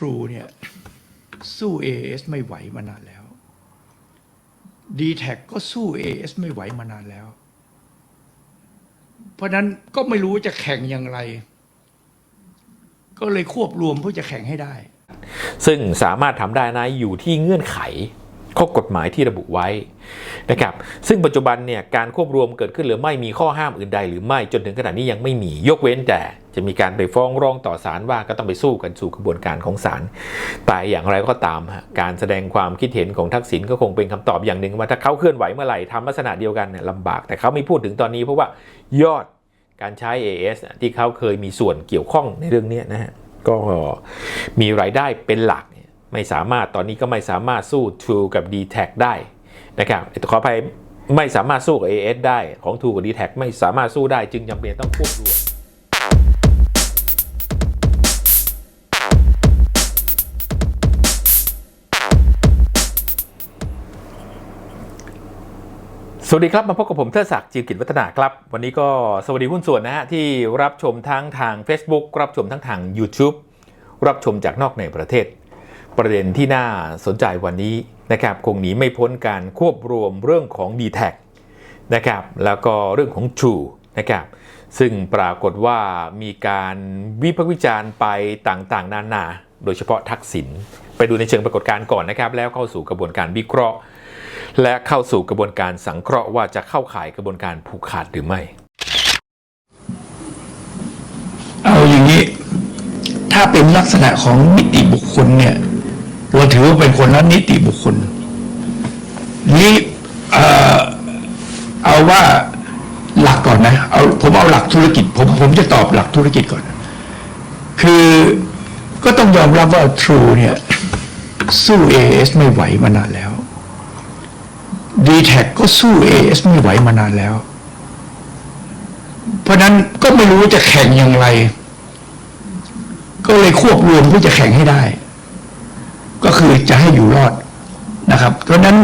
True เนี่ยสู้ AS ไม่ไหวมานานแล้ว d t แทก็สู้ AS ไม่ไหวมานานแล้ว เพราะนั้นก็ไม่รู้จะแข่งอย่างไร ก็เลยควบรวมเพื่อจะแข่งให้ได้ ซึ่งสามารถทำได้นะอยู่ที่เงื่อนไขข้อกฎหมายที่ระบุไว้นะครับ ซึ่งปัจจุบันเนี่ยการควบรวมเกิดขึ้นหรือไม่มีข้อห้ามอื่นใดหรือไม่จนถึงขณะนี้ยังไม่มียกเว้นแต่ จะมีการไปฟ้องร้องต่อศาลว่าก็ต้องไปสู้กันสู่กระบวนการของศาลแต่อย่างไรก็ตาม การแสดงความคิดเห็นของทักษิณก็คงเป็นคำตอบอย่างหนึ่งว่าถ้าเขาเคลื่อนไหวเมื่อไหร่ทำลักษณะเดียวกันเนี่ยลำบากแต่เขาไม่พูดถึงตอนนี้เพราะว่ายอดการใช้ AS ที่เขาเคยมีส่วนเกี่ยวข้องในเรื่องนี้นะฮะก็มีรายได้เป็นหลักไม่สามารถตอนนี้ก็ไม่สามารถสู้ True กับ d t แทได้นะครับขออภัยไม่สามารถสู้กับ AS ได้ของ True กับ d t แทไม่สามารถสู้ได้จึงจำเป็นต้องควบรวม สวัสดีครับ มาพบกับผมเทิดศักดิ์จิรกิจวัฒนาครับ วันนี้ก็สวัสดีหุ้นส่วนนะฮะ ที่รับชมทั้งทาง Facebook รับชมทั้งทาง YouTube รับชมจากนอกในประเทศ ประเด็นที่น่าสนใจวันนี้นะครับคงหนีไม่พ้นการควบรวมเรื่องของ d t แทนะครับแล้วก็เรื่องของ True นะครับซึ่งปรากฏว่ามีการวิพากษ์วิจารณ์ไปต่างๆ นานา โดยเฉพาะทักษิณไปดูในเชิงปรากฏการณ์ก่อนนะครับแล้วเข้าสู่กระบวนการวิเคราะห์ และเข้าสู่กระบวนการสังเคราะห์ว่าจะเข้าข่ายกระบวนการผูกขาดหรือไม่ เอาอย่างนี้ ถ้าเป็นลักษณะของนิติบุคคลเนี่ยเราถือว่าเป็นคนละนิติบุคคล นี้เอ่อเอาว่าหลักก่อนนะเอาผมเอาหลักธุรกิจ ผมผมจะตอบหลักธุรกิจก่อน คือก็ต้องยอมรับว่า True เนี่ยสู้ AS ไม่ไหวมานานแล้ว t แทก็สู้ AS ไม่ไหวมานานแล้ว เพราะนั้นก็ไม่รู้จะแข่งอย่างไร ก็เลยควบรวมเพื่อจะแข่งให้ได้ ก็คือจะให้อยู่รอดนะครับ เพราะนั้น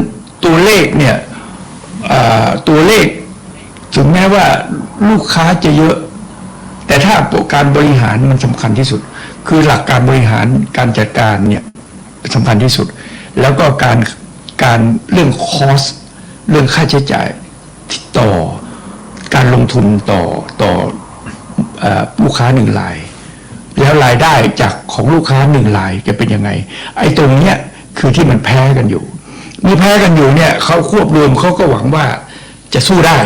ตัวเลขเนี่ยตัวเลข ถึงแม้ว่าลูกค้าจะเยอะ แต่ถ้าการบริหารมันสำคัญที่สุด คือหลักการบริหารการจัดการเนี่ยสำคัญที่สุด แล้วก็การการเรื่องคอส เรื่องค่าใช้จ่ายต่อการลงทุนต่อต่อเออลูกค้าหนึ่งราย แล้วรายได้จากของลูกค้าหนึ่งรายจะเป็นยังไง ไอ้ตรงเนี้ยคือที่มันแพ้กันอยู่มีแพ้กันอยู่เนี่ยเขาควบรวมเขาก็หวังว่าจะสู้ได้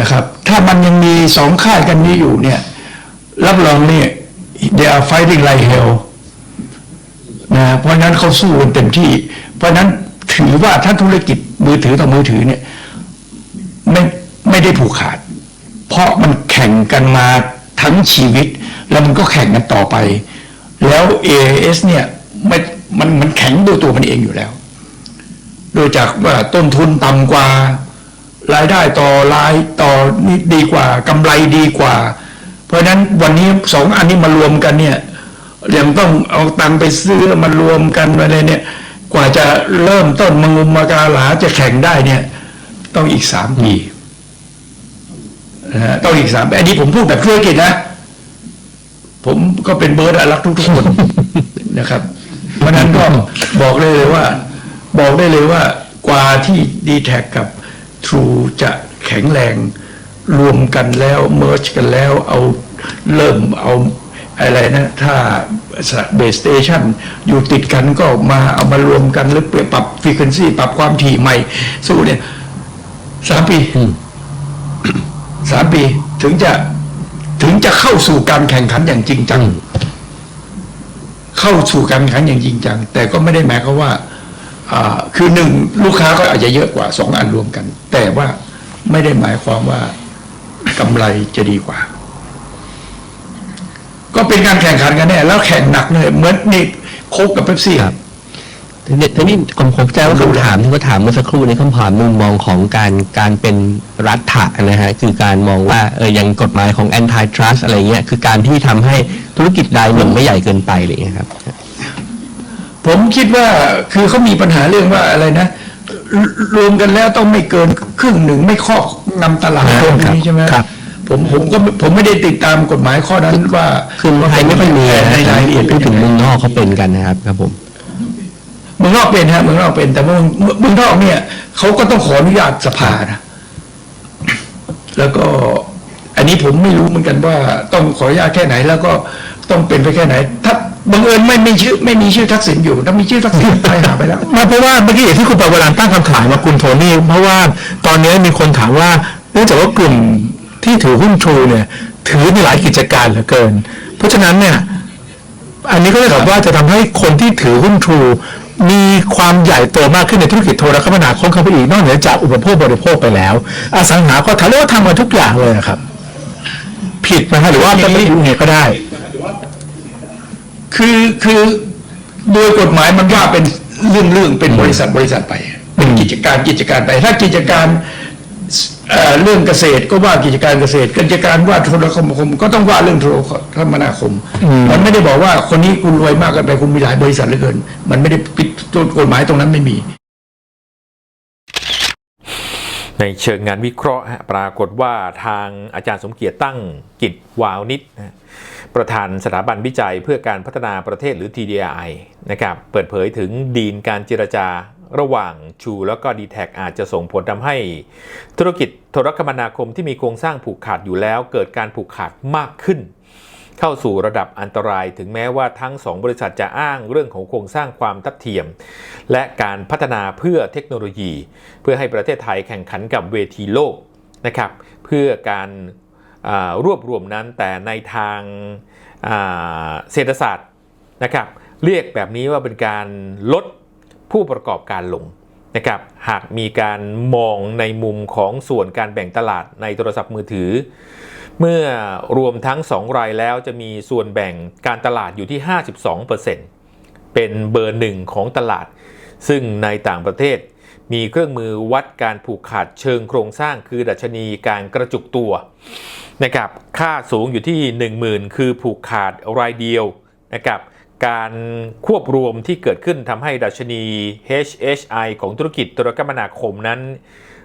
นะครับ ถ้ามันยังมีสองค่ายกันนี้อยู่เนี่ยรับรองเนี่ย they are fighting like hell นะเพราะนั้นเขาสู้กันเต็มที่ เพราะนั้นถือว่าถ้านธุรกิจ มือถือต่อมือถือเนี่ยไม่ไม่ได้ผูกขาด เพราะมันแข่งกันมาทั้งชีวิต แล้วมันก็แข่งกันต่อไป แล้ว AIS เนี่ยไม่มันมันแข็งด้วยตัวมันเองอยู่แล้ว โดยจากว่าต้นทุนต่ำกว่า รายได้ต่อรายต่อนี่ดีกว่ากำไรดีกว่า เพราะนั้นวันนี้สองอันนี้มารวมกันเนี่ยยังต้องเอาตังค์ไปซื้อมารวมกันอะไรเนี่ย กว่าจะเริ่มต้นมางุมมากาหลาจะแข่งได้เนี่ย ต้องอีกสามปีนะฮะต้องอีกสามปีอันนี้ผมพูดแบบธุรกิจนะ ผมก็เป็นเบิร์ดรักทุกทุกคนนะครับ เพราะนั้นก็บอกได้เลยว่า บอกได้เลยว่ากว่าที่ d t แท็กับ True จะแข็งแรงรวมกันแล้วเมิร์ชกันแล้วเอาเริ่มเอา อะไรนะถ้าเบสสเตชันอยู่ติดกันก็มาเอามารวมกันหรือเปลี่ยนปรับฟรีเควนซีปรับความถี่ใหม่ สู้เนี่ยสามปีสามปีถึงจะถึงจะเข้าสู่การแข่งขันอย่างจริงจัง เข้าสู่การแข่งขันอย่างจริงจัง แต่ก็ไม่ได้หมายความว่าอ่าคือหนึ่งลูกค้าก็อาจจะเยอะกว่าสองอันรวมกัน แต่ว่าไม่ได้หมายความว่ากำไรจะดีกว่า ก็เป็นการแข่งขันกันแน่แล้วแข่งหนักเลยเหมือนนี่โคกกับเป๊ปซี่ครับ ทีนี้ทีนี้ผมผมแจ้ว่าคำถามที่เขาถามเมื่อสักครู่ในคำถามมุมมองของการการเป็นรัฐะนะฮะคือการมองว่าเอออย่างกฎหมายของ anti trust อะไรเงี้ยคือการที่ทำให้ธุรกิจรายหนึ่งไม่ใหญ่เกินไปอะไรเงี้ยครับ ผมคิดว่าคือเขามีปัญหาเรื่องว่าอะไรนะรรวมกันแล้วต้องไม่เกินครึ่งหนึ่งไม่ครอบงำตลาดครับตรงนี้ใช่ไหมครับเพ ผมผมก็ผมไม่ได้ติดตามกฎหมายข้อนั้นว่าคือเมืองไทยไม่ค่อยมีนะในรายละเอียดพูดถึงเมืองนอกเขาเป็นกันนะครับครับผมเมืองนอกเป็นฮะเมืองนอกเป็น แต่เมืองเมืองนอกเนี่ยเขาก็ต้องขออนุญาตสภานะแล้วก็อันนี้ผมไม่รู้เหมือนกันว่าต้องขออนุญาตแค่ไหน แล้วก็ต้องเป็นไปแค่ไหน ถ้าบังเอิญไม่มีชื่อไม่มีชื่อทักษิณอยู่ ถ้ามีชื่อทักษิณไปหาไปแล้วไม่เพราะว่าเมื่อกี้อย่างที่คุณปาวรานตั้งคำถามมาคุณโทนี่เพราะว่าตอนนี้มีคนถามว่าเนื่องจากว่ากลุ่ม ที่ถือหุ้นทรูเนี่ยถือในหลายกิจการเหลือเกิน เพราะฉะนั้นเนี่ยอันนี้ก็จะแบบว่าจะทำให้คนที่ถือหุ้นทรูมีความใหญ่โตมากขึ้นในธุรกิจโทรคมนาคมเข้าไปอีกนอกเหนือจากอุปโภคบริโภคไปแล้ว อสังหาก็ทำเรียกว่าทำมาทุกอย่างเลยครับ ผิดไหมฮะหรือว่าจะไม่ยังไงก็ได้ คือคือโดยกฎหมายมันว่าเป็นเรื่องเรื่องเป็นบริษัทบริษัทไป เป็นกิจการกิจการไป ถ้ากิจการ เอ่อเรื่องเกษตรก็ว่ากิจการเกษตรกิจการว่าโทรคมนาคมก็ต้องว่าเรื่องโทรคมนาคม มันไม่ได้บอกว่าคนนี้คุณรวยมากเกินไปคุณมีหลายบริษัทเหลือเกิน มันไม่ได้ปิดกฎหมายตรงนั้นไม่มีในเชิงงานวิเคราะห์ฮะปรากฏว่าทางอาจารย์สมเกียรติตั้งกิจวาวนิชนะฮะประธานสถาบันวิจัยเพื่อการพัฒนาประเทศหรือ TDI นะครับเปิดเผยถึงดีนการเจรจา ระหว่างชูแล้วก็ d t แทอาจจะส่งผลทำให้ธุรกิจโทรคมนาคมที่มีโครงสร้างผูกขาดอยู่แล้ว เกิดการผูกขาดมากขึ้น เข้าสู่ระดับอันตราย ถึงแม้ว่าทั้งสองบริษัทจะอ้างเรื่องของโครงสร้างความทัดเทียม และการพัฒนาเพื่อเทคโนโลยี เพื่อให้ประเทศไทยแข่งขันกับเวทีโลกนะครับเพื่อการรวบรวมนั้นแต่ในทางเศรษฐศาสตร์นะครับเรียกแบบนี้ว่าเป็นการลด ผู้ประกอบการลงนะครับหากมีการมองในมุมของส่วนการแบ่งตลาดในโทรศัพท์มือถือ เมื่อรวมทั้ง 2 รายแล้วจะมีส่วนแบ่งการตลาดอยู่ที่ 52%เป็นเบอร์หนึ่งของตลาด ซึ่งในต่างประเทศมีเครื่องมือวัดการผูกขาดเชิงโครงสร้างคือดัชนีการกระจุกตัวนะครับค่าสูงอยู่ที่ 10,000 คือผูกขาดรายเดียวนะครับ การควบรวมที่เกิดขึ้นทำให้ดัชนี HHI ของธุรกิจโทรคมนาคมนั้น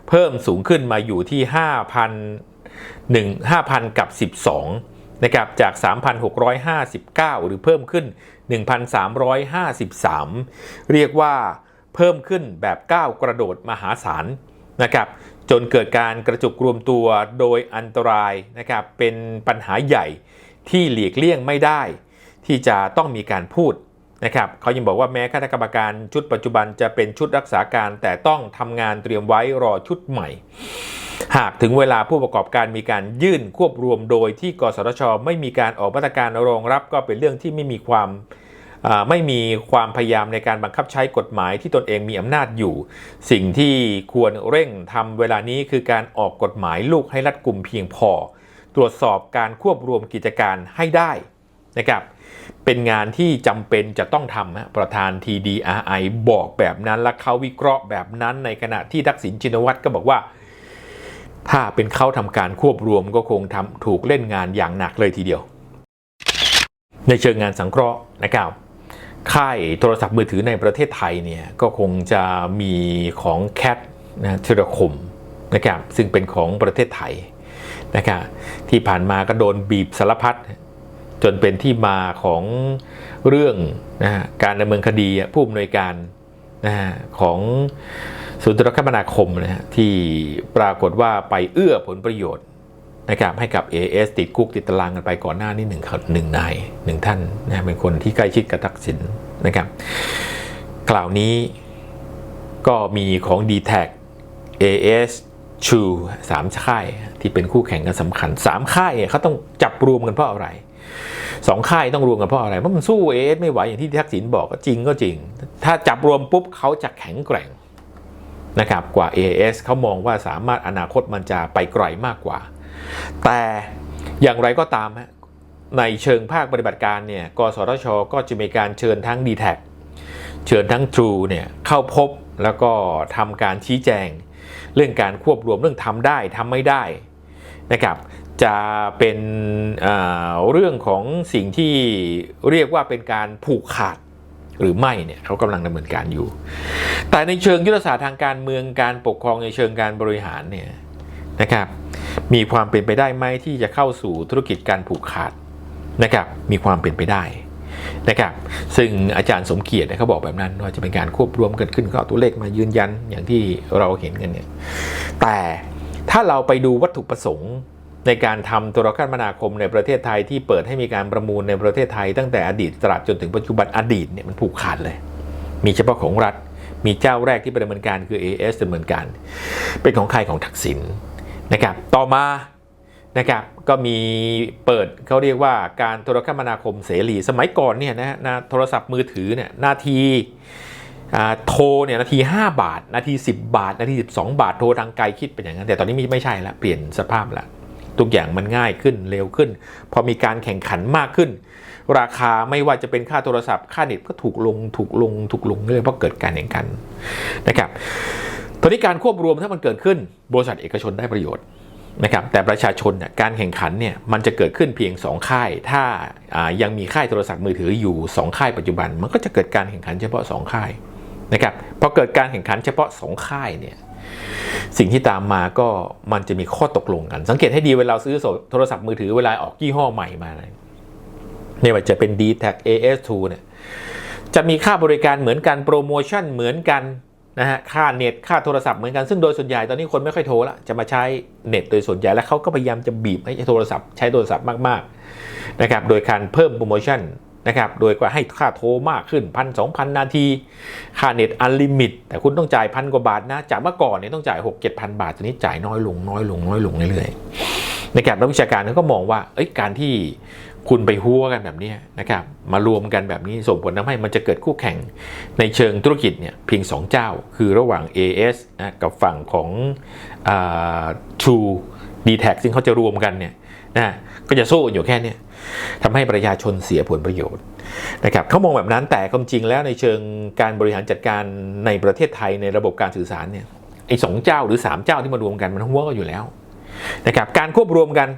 เพิ่มสูงขึ้นมาอยู่ที่ 5,000 1 5,000 กับ 12 นะครับ จาก 3,659 หรือเพิ่มขึ้น 1,353 เรียกว่าเพิ่มขึ้นแบบก้าวกระโดดมหาศาลนะครับจนเกิดการกระจุกรวมตัวโดยอันตรายนะครับเป็นปัญหาใหญ่ที่หลีกเลี่ยงไม่ได้ ที่จะต้องมีการพูดนะครับเขายังบอกว่าแม้คณะกรรมการชุดปัจจุบันจะเป็นชุดรักษาการ แต่ต้องทำงานเตรียมไว้รอชุดใหม่ หากถึงเวลาผู้ประกอบการมีการยื่นควบรวมโดยที่กสทช ไม่มีการออกมาตรการรองรับ ก็เป็นเรื่องที่ไม่มีความไม่มีความพยายามในการบังคับใช้กฎหมายที่ตนเองมีอำนาจอยู่ สิ่งที่ควรเร่งทำเวลานี้คือการออกกฎหมายลูกให้รัดกลุ่มเพียงพอ ตรวจสอบการควบรวมกิจการให้ได้นะครับ เป็นงานที่จำเป็นจะต้องทำฮะประธาน TDRI บอกแบบนั้น และเขาวิเคราะห์แบบนั้นในขณะที่ทักษิณชินวัตรก็บอกว่า ถ้าเป็นเขาทำการควบรวมก็คงทำถูกเล่นงานอย่างหนักเลยทีเดียว ในเชิงงานสังเคราะห์นะครับค่ายโทรศัพท์มือถือในประเทศไทยเนี่ยก็คงจะมีของแคทนะเทเลคมนะครับซึ่งเป็นของประเทศไทยนะครับที่ผ่านมาก็โดนบีบสารพัด จนเป็นที่มาของเรื่องนะฮะการดำเนินคดีผู้อำนวยการนะฮะของศูนย์ทรคมนาคมนะฮะที่ปรากฏว่าไปเอื้อผลประโยชน์นะครับให้กับ AS ติดคุกติดตารางกันไปก่อนหน้านี้หนึ่งคนหนึ่งนายหนึ่งท่านนะเป็นคนที่ใกล้ชิดกับทักษิณนะครับกล่าวนี้ก็มีของ d t แท AS ชูสามค่ายที่เป็นคู่แข่งกันสำคัญสามค่ายเขาต้องจับรวมกันเพราะอะไร สองค่ายต้องรวมกันเพราะอะไรเพราะมันสู้เอสไม่ไหวอย่างที่ทักษิณบอกก็จริงก็จริง ถ้าจับรวมปุ๊บเขาจะแข็งแกร่งนะครับกว่า AS เขามองว่าสามารถอนาคตมันจะไปไกลมากกว่า แต่อย่างไรก็ตามในเชิงภาคปฏิบัติการเนี่ยกสทช ก็จะมีการเชิญทั้ง d t แทเชิญทั้ง True เนี่ยเข้าพบแล้วก็ทำการชี้แจง เรื่องการควบรวมเรื่องทำได้ทำไม่ได้นะครับ จะเป็นเเรื่องของสิ่งที่เรียกว่าเป็นการผูกขาดหรือไม่เนี่ยเขากำลังดำเนินการอยู่ แต่ในเชิงยุทธศาสตร์ทางการเมืองการปกครองในเชิงการบริหารเนี่ยนะครับมีความเป็นไปได้ไหมที่จะเข้าสู่ธุรกิจการผูกขาดนะครับมีความเป็นไปได้นะครับซึ่งอาจารย์สมเกียรติเนี่ยเขาบอกแบบนั้นว่าจะเป็นการควบรวมกันขึ้นก็เอาตัวเลขมายืนยันอย่างที่เราเห็นกันเนี่ยแต่ถ้าเราไปดูวัตถุประสงค์ ในการทำโทรคมนาคมในประเทศไทยที่เปิดให้มีการประมูลในประเทศไทย ตั้งแต่อดีตตราบจนถึงปัจจุบันอดีตเนี่ยมันผูกขาดเลย มีเฉพาะของรัฐ มีเจ้าแรกที่ปดำเนินการคือ AS ดำเนินการ เป็นของใครของทักษิณนะครับต่อมานะครับก็มีเปิดเขาเรียกว่าการโทรคมนาคมเสรี สมัยก่อนเนี่ยนะนะโทรศัพท์มือถือเนี่ยนาทีอ่าโทรเนี่ยนาที 5 บาท นาที 10 บาท นาที 12 บาทโทรทางไกลคิดเป็นอย่างนั้น แต่ตอนนี้ไม่ไม่ใช่ละเปลี่ยนสภาพละ ทุกอย่างมันง่ายขึ้นเร็วขึ้น พอมีการแข่งขันมากขึ้น ราคาไม่ว่าจะเป็นค่าโทรศัพท์ค่าเน็ตก็ถูกลงถูกลงถูกลงเรื่อยเพราะเกิดการแข่งขันนะครับตอนนี้การควบรวมถ้ามันเกิดขึ้นบริษัทเอกชนได้ประโยชน์นะครับแต่ประชาชนเนี่ยการแข่งขันเนี่ยมันจะเกิดขึ้นเพียง 2 ค่าย ถ้าายังมีค่ายโทรศัพท์มือถืออยู่ 2 ค่ายปัจจุบัน มันก็จะเกิดการแข่งขันเฉพาะ 2 ค่ายนะครับพอเกิดการแข่งขันเฉพาะ 2 ค่ายเนี่ย สิ่งที่ตามมาก็มันจะมีข้อตกลงกัน สังเกตให้ดีเวลาซื้อโทรศัพท์มือถือเวลาออกยี่ห้อใหม่มาเนี่ยม่ว่าจะเป็น d t a c AS2 เนี่ยจะมีค่าบริการเหมือนกันโปรโมชั่นเหมือนกันนะฮะค่าเน็ตค่าโทรศัพท์เหมือนกันซึ่งโดยส่วนใหญ่ตอนนี้คนไม่ค่อยโทรละจะมาใช้เน็ตโดยส่วนใหญ่และเขาก็พยายามจะบีบให้โทรศัพท์ใช้โทรศัพท์มากๆนะครับโดยการเพิ่มโปรโมชั่น นะครับ โดยก็ให้ค่าโทรมากขึ้นพันสองพันนาที ค่าเน็ตอันลิมิต แต่คุณต้องจ่ายพันกว่าบาทนะ จากเมื่อก่อนเนี่ยต้องจ่าย6 7พันบาทตอนนี้จ่ายน้อยลงน้อยลงน้อยลงเรื่อยๆนะครับนักวิชาการเขาก็มองว่าเอ้ยการที่คุณไปหัวกันแบบนี้นะครับ มารวมกันแบบนี้ส่งผลทำให้มันจะเกิดคู่แข่งในเชิงธุรกิจเนี่ยเพียง 2 เจ้า คือระหว่าง AS นะกับฝั่งของอ่า True d t a c ซึ่งเขาจะรวมกันเนี่ยนะก็จะสู้กันอยู่แค่เนี้ย ทำให้ประชาชนเสียผลประโยชน์นะครับเขามองแบบนั้นแต่ความจริงแล้วในเชิงการบริหารจัดการในประเทศไทยในระบบการสื่อสารเนี่ยไอ้สองเจ้าหรือ 3 เจ้าที่มารวมกันมันหัวกันอยู่แล้วนะครับการควบรวมกัน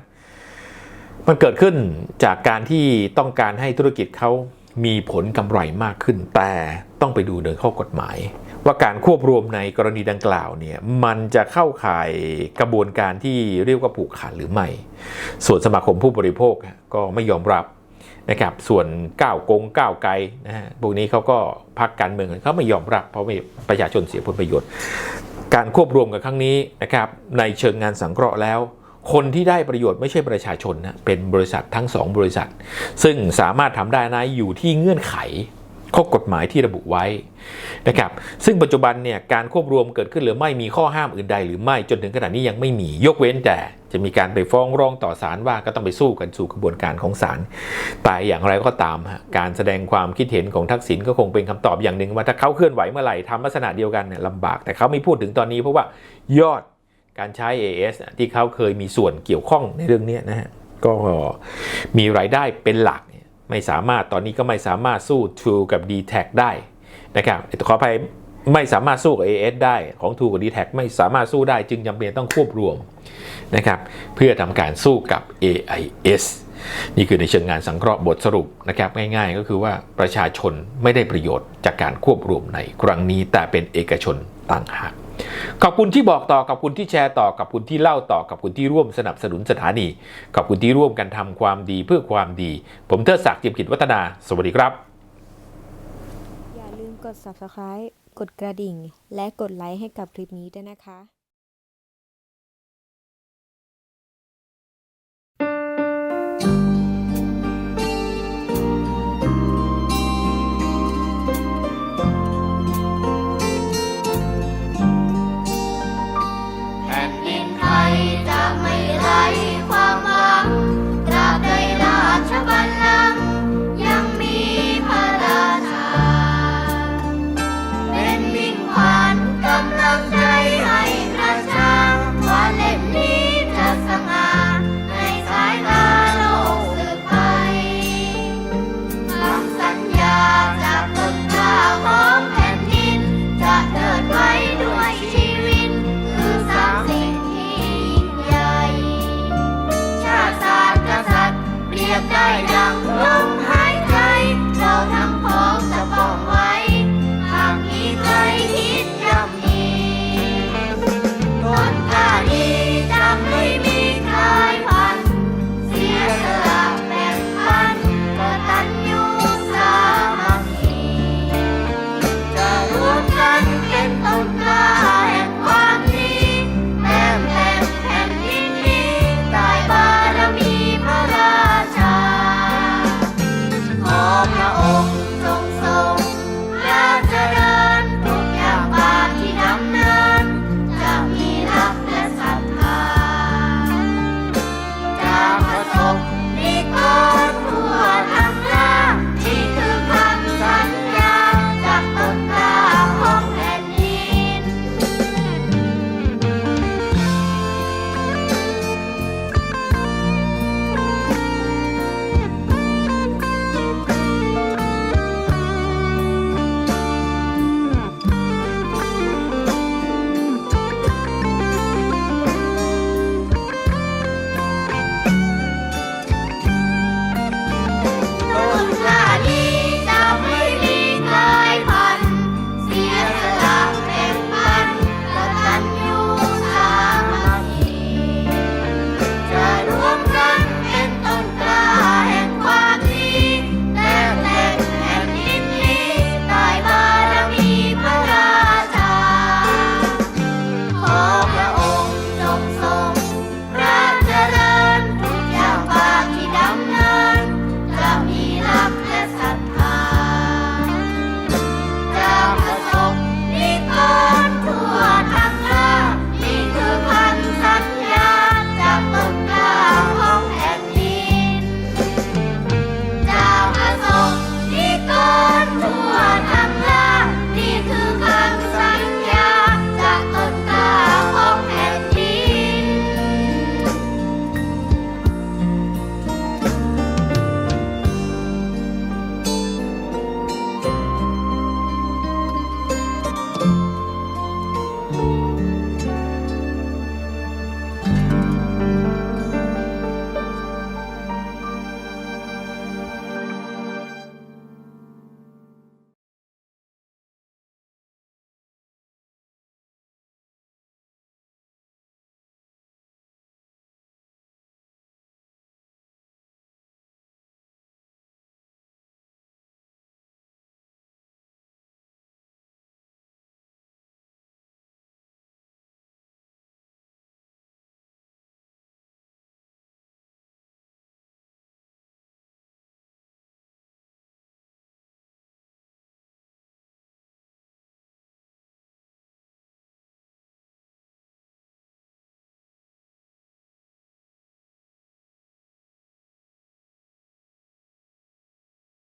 มันเกิดขึ้นจากการที่ต้องการให้ธุรกิจเขามีผลกำไรมากขึ้น แต่ต้องไปดูโดยข้อกฎหมาย ว่าการควบรวมในกรณีดังกล่าวเนี่ยมันจะเข้าข่ายกระบวนการที่เรียกว่าผูกขาดหรือไม่ ส่วนสมาคมผู้บริโภคก็ไม่ยอมรับนะครับส่วนก้าวกงก้าวไกลนะฮะพวกนี้เขาก็พักการเมืองเขาไม่ยอมรับ เพราะไม่ประชาชนเสียผลประโยชน์ การควบรวมกันครั้งนี้นะครับในเชิงงานสังเคราะห์แล้ว คนที่ได้ประโยชน์ไม่ใช่ประชาชนนะเป็นบริษัททั้งสองบริษัท ซึ่งสามารถทำได้นะอยู่ที่เงื่อนไข ข้อกฎหมายที่ระบุไว้นะครับซึ่งปัจจุบันเนี่ยการควบรวมเกิดขึ้นหรือไม่มีข้อห้ามอื่นใดหรือไม่จนถึงขนาดนี้ยังไม่มียกเว้นแต่จะมีการไปฟ้องร้องต่อศาลว่าก็ต้องไปสู้กันสู่กระบวนการของศาลแต่อย่างไรก็ตาม การแสดงความคิดเห็นของทักษิณก็คงเป็นคำตอบอย่างหนึ่งว่าถ้าเขาเคลื่อนไหวเมื่อไหร่ทำลักษณะเดียวกันเนี่ยลำบาก แต่เขาไม่พูดถึงตอนนี้เพราะว่ายอดการใช้ AS ที่เขาเคยมีส่วนเกี่ยวข้องในเรื่องนี้นะฮะก็มีรายได้เป็นหลัก ไม่สามารถตอนนี้ก็ไม่สามารถสู้ True กับ d t แทได้นะครับขออภัยไม่สามารถสู้กับ AS ได้ของ True กับ d t แทไม่สามารถสู้ได้จึงจำเป็นต้องควบรวมนะครับเพื่อทำการสู้กับ AIS นี่คือในเชิงงานสังเคราะห์บทสรุปนะครับง่ายๆ ก็คือว่าประชาชนไม่ได้ประโยชน์จากการควบรวมในครั้งนี้แต่เป็นเอกชนต่างหาก ขอบคุณที่บอกต่อขอบคุณที่แชร์ต่อขอบคุณที่เล่าต่อขอบคุณที่ร่วมสนับสนุนสถานีขอบคุณที่ร่วมกันทำความดีเพื่อความดี ผมเทิดศักดิ์เจียมกิจวัฒนา สวัสดีครับ อย่าลืมกด subscribe กดกระดิ่ง และกดไลค์ให้กับคลิปนี้ด้วยนะคะ